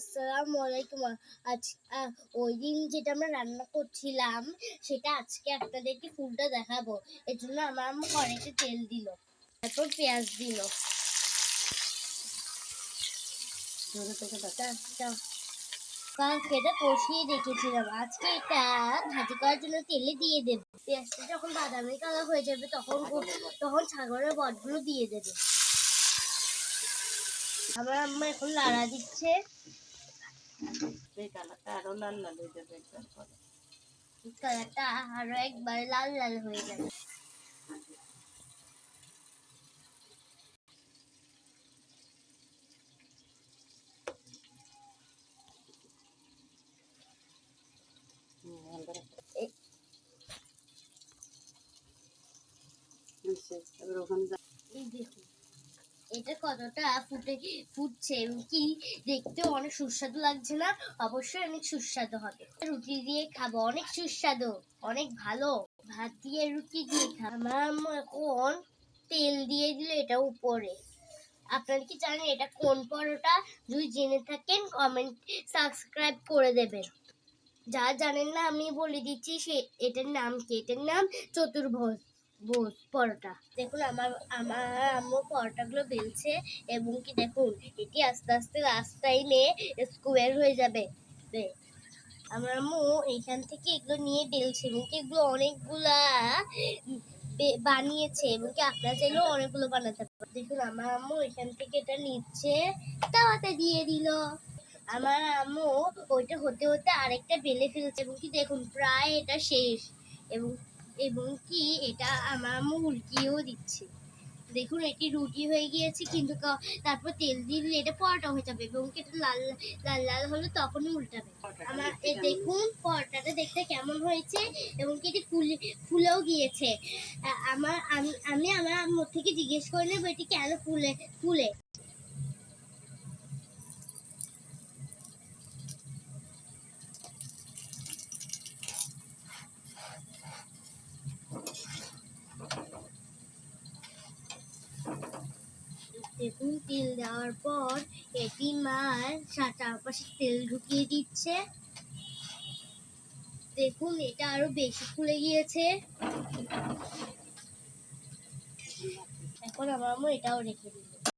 আসসালামু আলাইকুম। আজ ওই দিন যেটা আমরা রান্না করছিলাম, সেটা আজকে আপনাদেরকে ফুলটা দেখাবো। এর জন্য আমার আম্মু কড়াইতে তেল দিল, তারপর পেঁয়াজ দিল। কষিয়ে আজকে এটা ভাজি করার জন্য তেলে দিয়ে দেবো। পেঁয়াজটা যখন বাদামি কালার হয়ে যাবে, তখন তখন ছাগলের বটগুলো দিয়ে দেবে। আমার আম্মা এখন লাড়া দিচ্ছে। সেই কালারটা আরও লাল লাল হয়ে যাবে একবার পরে কালারটা আরও একবার লাল লাল হয়ে যাবে হুম, ভালো করে। এ- হয়েছে। এবার ওখানে যা- এই দেখুন এটা কতটা ফুটে, ফুটছে এবং কি দেখতে অনেক সুস্বাদু লাগছে না? অবশ্যই অনেক সুস্বাদু হবে। রুটি দিয়ে খাব, অনেক সুস্বাদু, অনেক ভালো। ভাত দিয়ে রুটি দিয়ে খাব। এখন তেল দিয়ে দিল এটা উপরে। আপনারা কি জানেন এটা কোন পরোটা? যদি জেনে থাকেন কমেন্ট সাবস্ক্রাইব করে দেবেন। যা জানেন না, আমি বলে দিচ্ছি সে, এটার নাম কি? এটার নাম চতুর্ভুজ। ভুজ পরোটা। দেখুন, আমার আমার আম্মু পরোটাগুলো বেলছে এবং কি দেখুন, এটি আস্তে আস্তে রাস্তায় নিয়ে স্কোয়ার হয়ে যাবে। আমার আম্মু এইখান থেকে এগুলো নিয়ে বেলছে এবং কি এগুলো অনেকগুলা বানিয়েছে এবং কি আপনারা চাইলেও অনেকগুলো বানাতে পারেন দেখুন, আমার আম্মু এখান থেকে এটা নিচ্ছে, তাওয়াতে দিয়ে দিল। আমার আম্মু ওইটা হতে হতে আরেকটা বেলে ফেলছে এবং কি দেখুন, প্রায় এটা শেষ। এবং এবং কি এটা আমার উল্টিয়েও দিচ্ছে। দেখুন এটি রুটি হয়ে গিয়েছে কিন্তু তারপর তেল দিয়ে দিলে এটা পরোটা হয়ে যাবে এবং এটা লাল লাল লাল হলে তখন উল্টাবে। আমার এ দেখুন পরোটাটা দেখতে কেমন হয়েছে এবং কি এটি ফুলে ফুলেও গিয়েছে। আমার আমি আমি আমার থেকে জিজ্ঞেস করে নেব এটি কেন ফুলে ফুলে। দেখুন তেল দেওয়ার পর এটি মার চারপাশে তেল ঢুকিয়ে দিচ্ছে। দেখুন, এটা আরও বেশি ফুলে গিয়েছে। এখন আমার এটাও রেখে দিল।